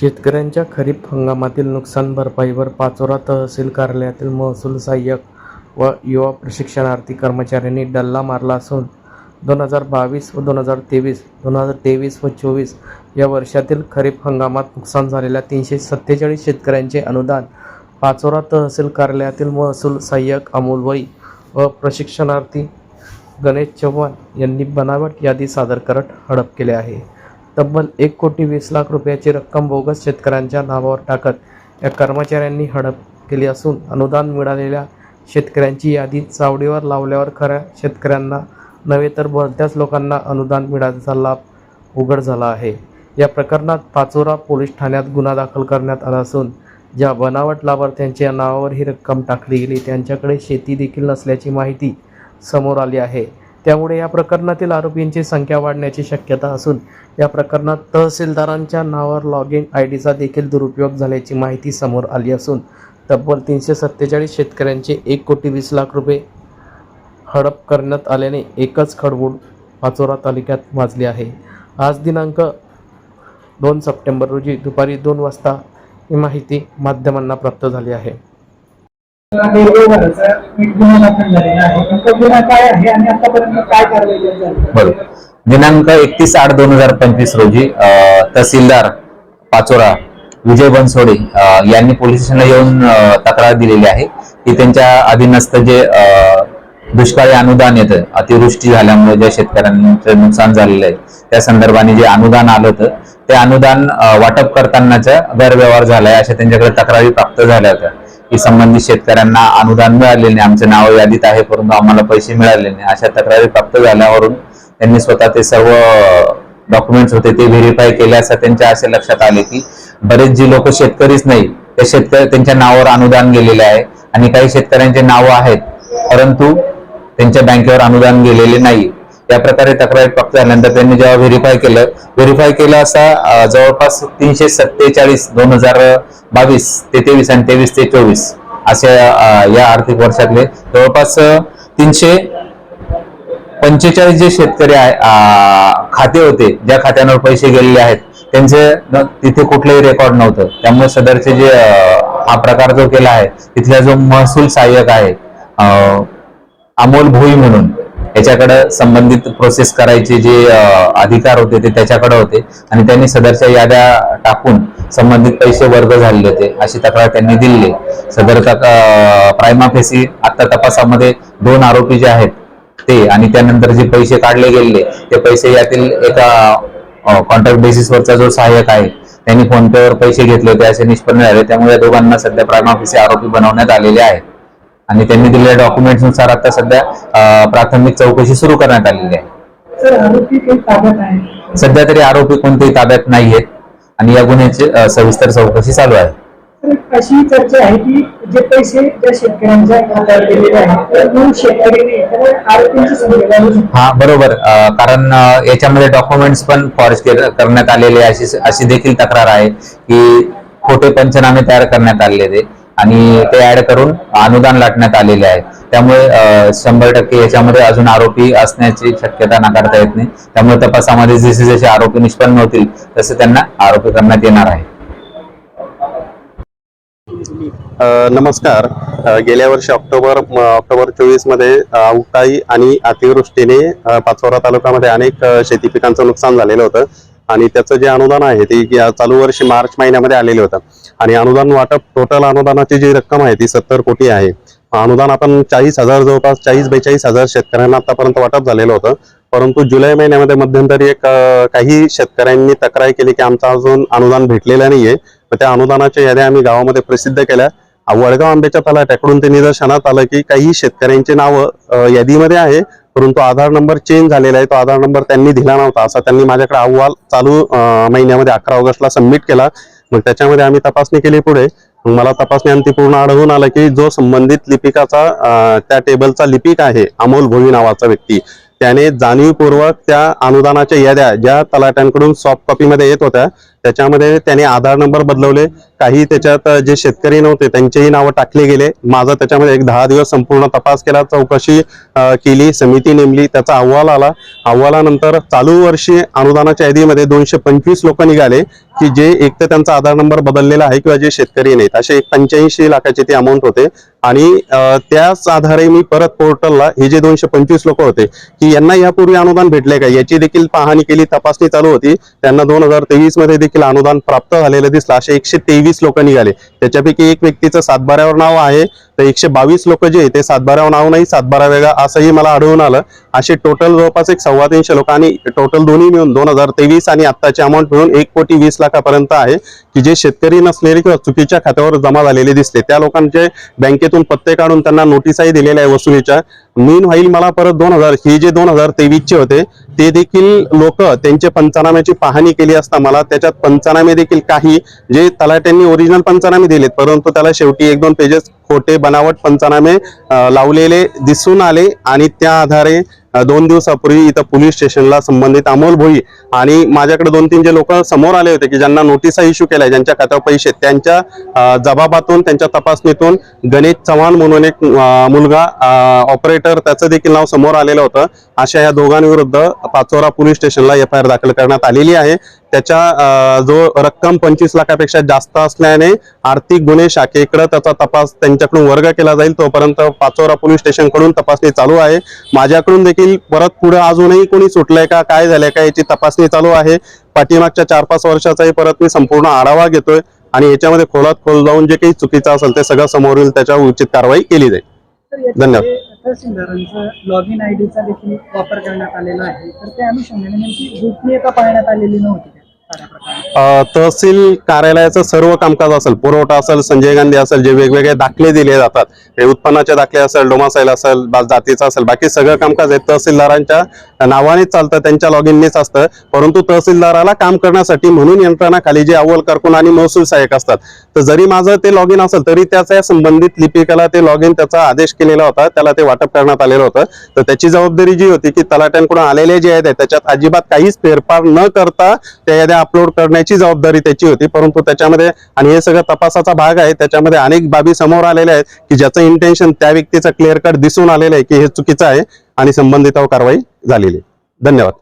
शेतकऱ्यांच्या खरीप हंगामातील नुकसान भरपाईवर पाचोरा तहसील कार्यालयातील महसूल सहाय्यक व युवा प्रशिक्षणार्थी कर्मचाऱ्यांनी डल्ला मारला असून दोन हजार बावीस व दोन हजार तेवीस दोन हजार तेवीस व चोवीस या वर्षातील खरीप हंगामात नुकसान झालेल्या तीनशे सत्तेचाळीस शेतकऱ्यांचे अनुदान पाचोरा तहसील कार्यालयातील महसूल सहाय्यक अमोल वई व प्रशिक्षणार्थी गणेश चव्हाण यांनी बनावट यादी सादर करत हडप केले आहे. तब्बल एक कोटी वीस लाख रुपयाची रक्कम बोगस शेतकऱ्यांच्या नावावर टाकत या कर्मचाऱ्यांनी हडप केली असून अनुदान मिळालेल्या शेतकऱ्यांची यादी चावडीवर लावल्यावर खऱ्या शेतकऱ्यांना नव्हे तर भलत्याच लोकांना अनुदान मिळाल्याचा लाभ उघड झाला आहे. या प्रकरणात पाचोरा पोलीस ठाण्यात गुन्हा दाखल करण्यात आला असून ज्या बनावट लाभार्थ्यांच्या नावावर ही रक्कम टाकली गेली त्यांच्याकडे शेती देखील नसल्याची माहिती समोर आली आहे. त्यामुळे या प्रकरणातील आरोपींची संख्या वाढण्याची शक्यता असून या प्रकरणात तहसीलदारांच्या नावावर लॉग इन आय डीचा देखील दुरुपयोग झाल्याची माहिती समोर आली असून तब्बल तीनशे सत्तेचाळीस शेतकऱ्यांचे एक कोटी वीस लाख रुपये हडप करण्यात आल्याने एकच खडबूड पाचोरा तालुक्यात माजली आहे. आज दिनांक दोन सप्टेंबर रोजी दुपारी दोन वाजता ही माहिती माध्यमांना प्राप्त झाली आहे. बरोबर दिनांक एकतीस आठ दोन हजार पंचवीस रोजी तहसीलदार पाचोरा विजय बनसोडे यांनी पोलीस स्टेशनला येऊन तक्रार दिलेली आहे की त्यांच्या अधीनस्थ जे दुष्काळी अनुदान येतं अतिवृष्टी झाल्यामुळे ज्या शेतकऱ्यांचं नुकसान झालेलं आहे त्या संदर्भाने जे अनुदान आलं होतं ते अनुदान वाटप करतानाचा गैरव्यवहार झालाय अशा त्यांच्याकडे तक्रारी प्राप्त झाल्या होत्या. की संबंधित शेतकऱ्यांना अनुदान मिळाले नाही. आमचे नाव यादीत आहे परंतु आम्हाला पैसे मिळाले नाही. अशा तक्रारी प्राप्त झाल्यावरून त्यांनी स्वतः ते सर्व डॉक्युमेंट्स होते ते व्हेरीफाय केले असं त्यांच्या असे लक्षात आले की बरेच जी लोक शेतकरीच नाही ते शेतकरी त्यांच्या नावावर अनुदान गेलेले आहे आणि काही शेतकऱ्यांचे नावं आहेत परंतु त्यांच्या बँकेवर अनुदान गेलेले नाही. या प्रकारे तक्रारी प्राप्त झाल्यानंतर त्यांनी जेव्हा व्हेरीफाय केलं व्हेरीफाय केलं असा जवळपास तीनशे सत्तेचाळीस दोन हजार बावीस ते तेवीस आणि तेवीस ते चोवीस असे या आर्थिक वर्षातले जवळपास तीनशे पंचेचाळीस जे शेतकरी आहे खाते होते ज्या खात्यांवर पैसे गेलेले आहेत त्यांचे तिथे कुठलंही रेकॉर्ड नव्हतं. त्यामुळे सदरचे जे हा प्रकार जो केला आहे तिथला जो महसूल सहाय्यक आहे अमोल भोई म्हणून याच्याकडं संबंधित प्रोसेस करायचे जे अधिकार होते ते त्याच्याकडे होते. आणि त्यांनी सदरच्या याद्या टाकून संबंधित पैसे वर्ग झालेले होते अशी तक्रार त्यांनी दिली सदर प्रायमा फेसी आता तपासामध्ये दोन आरोपी जे आहेत ते आणि त्यानंतर जे पैसे काढले गेलेले ते पैसे यातील एका कॉन्ट्रॅक्ट बेसिसवरचा जो सहाय्यक आहे त्यांनी फोन पेवर पैसे घेतले होते असे निष्पन्न झाले. त्यामुळे दोघांना सध्या प्रायमा फेसी आरोपी बनवण्यात आलेले आहेत. आणि त्यांनी दिलेल्या डॉक्युमेंट्सनुसार आता सध्या प्राथमिक चौकशी सुरू करण्यात आलेली आहे. सध्या तरी आरोपी कोणतेही ताब्यात नाहीयेत आणि या गुन्ह्याची सविस्तर चौकशी चालू आहे. अशी चर्चा आहे की जे पैसे ज्या शेतकऱ्यांच्या खात्यावर गेलेले आहेत हा बरोबर. कारण याच्यामध्ये डॉक्युमेंट्स पण फॉर्ज करण्यात आलेले अशी अशी देखील तक्रार आहे की खोटे पंचनामे तयार करण्यात आलेले आणि ते ऍड करून अनुदान लाटण्यात आलेले आहे त्यामुळे शंभर टक्के याच्यामध्ये अजून आरोपी असण्याची शक्यता नाकारता येत नाही. त्यामुळे तपासामध्ये जसे जसे आरोपी निष्पन्न होतील तसे त्यांना आरोपी करण्यात येणार आहे. नमस्कार. गेल्या वर्षी ऑक्टोबर ऑक्टोबर चोवीसमध्ये अवकाळी आणि अतिवृष्टीने पाचोरा तालुक्यामध्ये अनेक शेती पिकांचं नुकसान झालेलं होतं. आणि त्याचं जे अनुदान आहे ते चालू वर्षी मार्च महिन्यामध्ये आलेलं होतं. आणि अनुदान वाटप टोटल अनुदानाची जी रक्कम आहे ती सत्तर कोटी आहे. अनुदान आपण चाळीस हजार जवळपास चाळीस बेचाळीस हजार शेतकऱ्यांना आतापर्यंत वाटप झालेलं होतं. परंतु जुलै महिन्यामध्ये मध्यंतरी एक काही शेतकऱ्यांनी तक्रार केली की आमचं अजून अनुदान भेटलेलं नाहीये. मग त्या अनुदानाच्या याद्या आम्ही गावामध्ये प्रसिद्ध केल्या. वडगाव आंब्याच्या तलाट्याकडून ते निदर्शनात आलं की काही शेतकऱ्यांची नावं यादीमध्ये आहे. परंतु आधार नंबर चेंज झालेला आहे तो आधार नंबर त्यांनी दिला नव्हता. असा त्यांनी माझ्याकडे अहवाल चालू महिन्यामध्ये अकरा ऑगस्टला सबमिट केला. मग त्याच्यामध्ये आम्ही तपासणी केली पुढे. मग मला तपासणी अंती पूर्ण आढळून आलं की जो संबंधित लिपिकाचा त्या टेबलचा लिपिक आहे अमोल भोई नावाचा व्यक्ती त्याने जाणीवपूर्वक त्या अनुदानाच्या याद्या ज्या तलाट्यांकडून सॉफ्ट कॉपीमध्ये येत होत्या त्याच्यामध्ये त्याने आधार नंबर बदलवले. काही त्याच्यात जे शेतकरी नव्हते त्यांचेही नावं टाकले गेले. माझा त्याच्यामध्ये एक दहा दिवस संपूर्ण तपास केला चौकशी केली समिती नेमली त्याचा अहवाल आला. अहवालानंतर चालू वर्षी अनुदानाच्या यादीमध्ये दोनशे पंचवीस लोक निघाले की जे एक तर त्यांचा आधार नंबर बदललेला आहे किंवा जे शेतकरी नाहीत. असे एक पंच्याऐंशी लाखाचे ते अमाऊंट होते. आणि त्याच आधारे मी परत पोर्टलला हे जे दोनशे पंचवीस लोक होते की यांना यापूर्वी अनुदान भेटले का? याची देखील पाहणी केली तपासणी चालू होती. त्यांना दोन हजार तेवीसमध्ये देखील अनुदान प्राप्त झालेलं दिसलं. असे एकशे तेवीस लोक निघाले. त्याच्यापैकी एक व्यक्तीचं सातबाऱ्यावर नाव आहे. तर एकशे बावीस लोक जे ते सातबाऱ्यावर नाव नाही सातबारा वेगळा असंही मला आढळून आलं. असे टोटल जवळपास एक सव्वा तीनशे लोक आणि टोटल दोन्ही मिळून दोन हजार तेवीस आणि आत्ताची अमाऊंट मिळून एक कोटी वीस लाखापर्यंत आहे. की जे शेतकरी नसलेले किंवा चुकीच्या खात्यावर जमा झालेले दिसले. त्या लोकांचे बँकेतून पत्ते काढून त्यांना नोटीसही दिलेल्या आहे वसुलीच्या. मीन व्हाईल मला परत दोन हजार हे जे दोन हजार तेवीसचे होते ते देखील लोक त्यांचे पंचनाम्याची पाहणी केली असता मला त्याच्यात पंचनामे देखील काही जे तलाट्यांनी ओरिजिनल पंचनामे दिलेत परंतु त्याला शेवटी एक दोन पेजेस खोटे बनावट पंचनामे लावलेले दिसून आले आणि त्या आधारे दोन दिवसापूर्वी इथं पोलीस स्टेशनला संबंधित अमोल भोई आणि माझ्याकडे दोन तीन जे लोक समोर आले होते की ज्यांना नोटिसा इश्यू केल्या ज्यांच्या खात्यावर पैसे त्यांच्या जबाबातून त्यांच्या तपासणीतून गणेश चव्हाण म्हणून एक मुलगा ऑपरेटर त्याचं देखील नाव समोर आलेलं होतं. अशा या दोघांविरुद्ध पाचोरा पोलीस स्टेशनला एफ आय आर दाखल करण्यात आलेली आहे. त्याच्या जो रक्कम पंचवीस लाखापेक्षा जास्त असल्याने आर्थिक गुन्हे शाखेकडे त्याचा तपास त्यांच्याकडून वर्ग केला जाईल. तोपर्यंत पाचोरा पोलीस स्टेशनकडून तपासणी चालू आहे. माझ्याकडून देखील परत पुढे अजूनही कोणी सुटलंय का काय झालंय का याची तपासणी चालू आहे. पाठीमागच्या चार पाच वर्षाचाही परत मी संपूर्ण आढावा घेतोय आणि याच्यामध्ये खोलात खोल जाऊन जे काही चुकीचं असेल ते सगळं समोर येईल त्याच्यावर उचित कारवाई केली जाईल. तर याच्यामध्ये तहसीलदारांचा लॉगिन आय डीचा देखील वापर करण्यात आलेला आहे. तर त्या अनुषंगाने नेमकी गोपनीयता पाळण्यात आलेली नव्हती? तहसील कार्यालयाचं सर्व कामकाज असेल पुरवठा असेल संजय गांधी असेल जे वेगवेगळे दाखले दिले जातात हे उत्पन्नाचे दाखले असेल डोमासाईल असेल जातीचं असेल बाकी सगळं कामकाज हे तहसीलदारांच्या नावानेच चालतं त्यांच्या लॉगिननेच असतं. परंतु तहसीलदाराला काम करण्यासाठी म्हणून यंत्रणा खाली जे अव्वल कारकून आणि महसूल सहाय्यक असतात तर जरी माझं ते लॉग इन असेल तरी त्याच्या संबंधित लिपिकाला ते लॉग इन त्याचा आदेश केलेला होता त्याला ते वाटप करण्यात आलेलं होतं. तर त्याची जबाबदारी जी होती की तलाट्यांकडून आलेले जे आहेत त्याच्यात अजिबात काहीच फेरफार न करता त्या याद्या अपलोड करण्याची जबाबदारी त्याची होती. परंतु त्याच्यामध्ये आणि हे सगळं तपासाचा भाग आहे त्याच्यामध्ये अनेक बाबी समोर आलेल्या आहेत की ज्याचं इंटेन्शन त्या व्यक्तीचं क्लिअर कट दिसून आलेलं आहे की हे चुकीचं आहे आणि संबंधितावर कारवाई झालेली आहे. धन्यवाद.